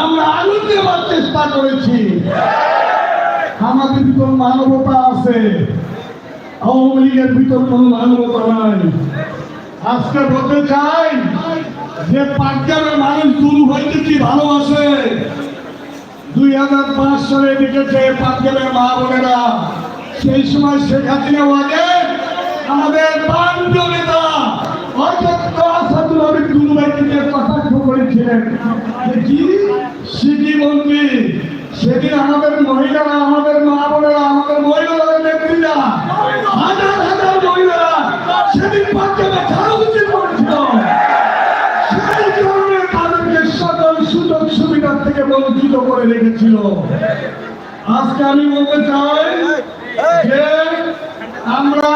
আমরা আগুন দেওয়ার চেষ্টা করেছি। আমাদের ভিতর মানবতা আছে। আওয়ামী লীগের ভিতর কোনো মানবতা নাই। আজকে বলতে চাই যে পাঁচজনের মানুষ দূর হইতে কি ভালোবাসে? দুই হাজার পাঁচ সালে দেখেছে পাঁচজনের মা বোনেরা। সেই সময় শেখ হাসিনা আগে আমাদের বান্ধব নেতা অধ্যক্ষ আসাদুল হাবিব দুলুবাইকে কটাক্ষ করেছিলেন। যে কি সিটি মন্ত্রী সেদিন আমাদের মহিলারা আমাদের মা বোনেরা, আমাদের মহিলাদের নেত্রীরা হাজার হাজার মহিলারা সেদিন পাঁচজনে ছাড়া উচিত করেছিল সেই কারণে তাদেরকে সকল সুযোগ সুবিধার থেকে বঞ্চিত করে রেখেছিল। আজকে আমি বলতে চাই যে আমরা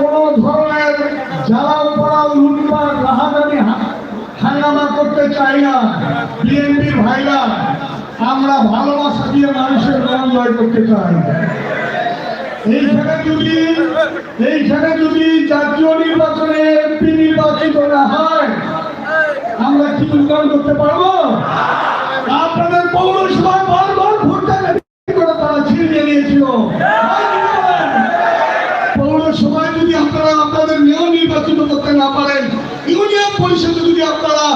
কোন ধরনের জ্বালাও পড়াও লুটপাট, রাহাজানি, হাঙ্গামা করতে চাই না। বিএনপির ভাইরা আমরা ভালোবাসা দিয়ে মানুষের মন জয় করতে চাই। এইখানে যদি এইখানে যদি জাতীয় নির্বাচনে এমপি নির্বাচিত না হয়, আমরা কি উন্নয়ন করতে পারব? আপনাদের পৌরসভা বারবার ভোটটা করে তারা ছিনিয়ে নিয়েছিল। পৌরসভায় যদি আপনারা আপনাদের মেয়র নির্বাচিত করতে না পারেন, ইউনিয়ন পরিষদে যদি আপনারা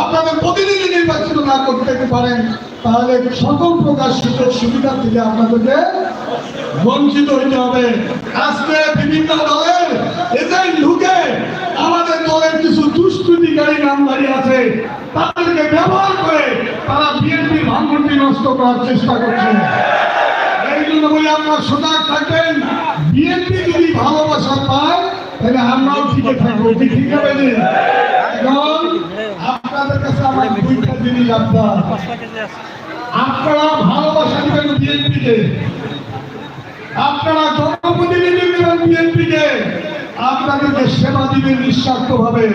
আপনাদের প্রতিনিধি নির্বাচিত না করতে পারেন, তাহলে সকল প্রকার সুযোগ সুবিধা থেকে আপনাদেরকে বঞ্চিত হইতে হবে। আজকে বিভিন্ন দলের এজেন্ট ঢুকে আমাদের দলের কিছু দুষ্কৃতিকারী নামধারী আছে। তাদেরকে ব্যবহার করে তারা বিএনপি ভাঙনটি নষ্ট করার চেষ্টা করছে। এই জন্য বলি, আপনারা সজাগ থাকবেন। বিএনপি যদি ভালোবাসা পায়, তাহলে আমরাও ঠিকই থাকব। ঠিক হবে? এখন আপনাদেরকে সেবা দিবেন নিঃস্বার্থ ভাবে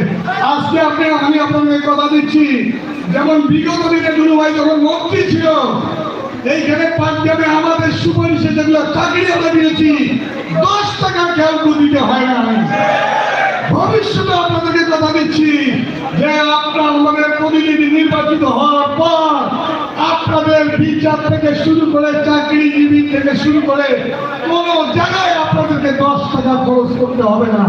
আজকে আপনি, আমি আপনাদের কথা দিচ্ছি। যেমন বিগত দিনে দুলু ভাই যখন মন্ত্রী ছিল, এইখানে পাঞ্জাবে আমাদের সুপারিশে যেগুলো চাকরি আমরা দিয়েছি, দশ টাকা কেউ দিতে হয় না ভবিষ্যতে আপনাদেরকে কথা দিচ্ছি যে আপনার প্রতিনিধি নির্বাচিত হওয়ার পর আপনাদের বিচার থেকে শুরু করে চাকরিজীবী থেকে শুরু করে কোন জায়গায় আপনাদেরকে দশ টাকা খরচ করতে হবে না।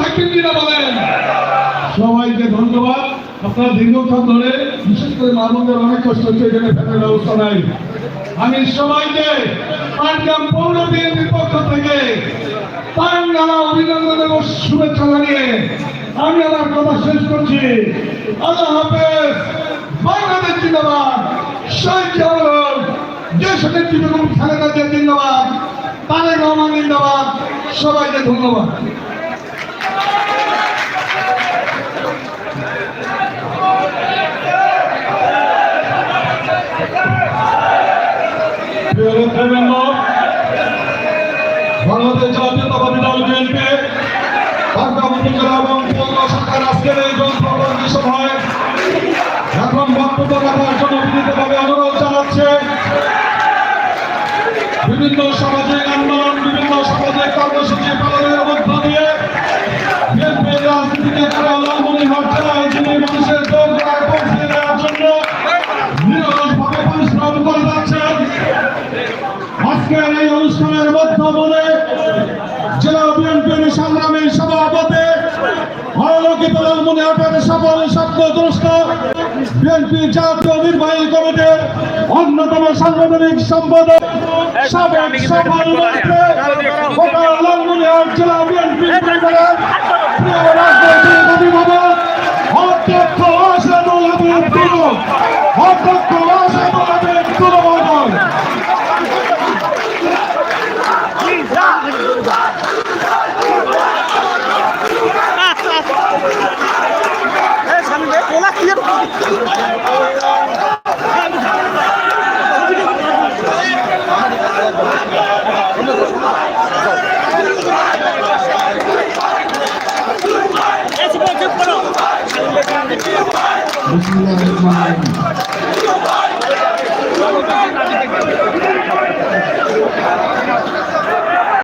থাকবেন বলেন? সবাইকে ধন্যবাদ। আপনারা দীর্ঘক্ষণ ধরে বিশেষ করে মানুষদের অনেক কষ্ট হচ্ছে, এখানে ফ্যানের ব্যবস্থা নাই। আমি সবাইকে পাটগ্রাম পৌর বিএনপির পক্ষ থেকে পাঙ্গালা অভিনন্দন এবং শুভেচ্ছা জানিয়ে আমি আমার কথা শেষ করছি। আল্লাহ হাফেজ, বাংলাদেশ জিন্দাবাদ, শহীদ জাওয়াল দেশ নেত্রী বেগম খালেদা জিয়া জিন্দাবাদ, তারেক রহমান জিন্দাবাদ, সবাইকে ধন্যবাদ। বাংলাদেশ জাতীয়তাবাদী দল বিএনপি, ঢাকা উপজেলা এবং পৌর শাখার আজকের এই যন্ত্রবন্দী সভায় এখন বক্তব্য বিভিন্ন সামাজিক আন্দোলন আলোকিত লালমনিরহাটের সফল স্বপ্নদ্রষ্ট বিএনপি জাতীয় নির্বাহী কমিটির অন্যতম সাংগঠনিক সম্পাদক সাবেক সফল গোটা জেলা বিএনপি অধ্যক্ষ অধ্যক্ষ আসাদুল হাবিব দুলু মহোদয় ওলা কি রহিম।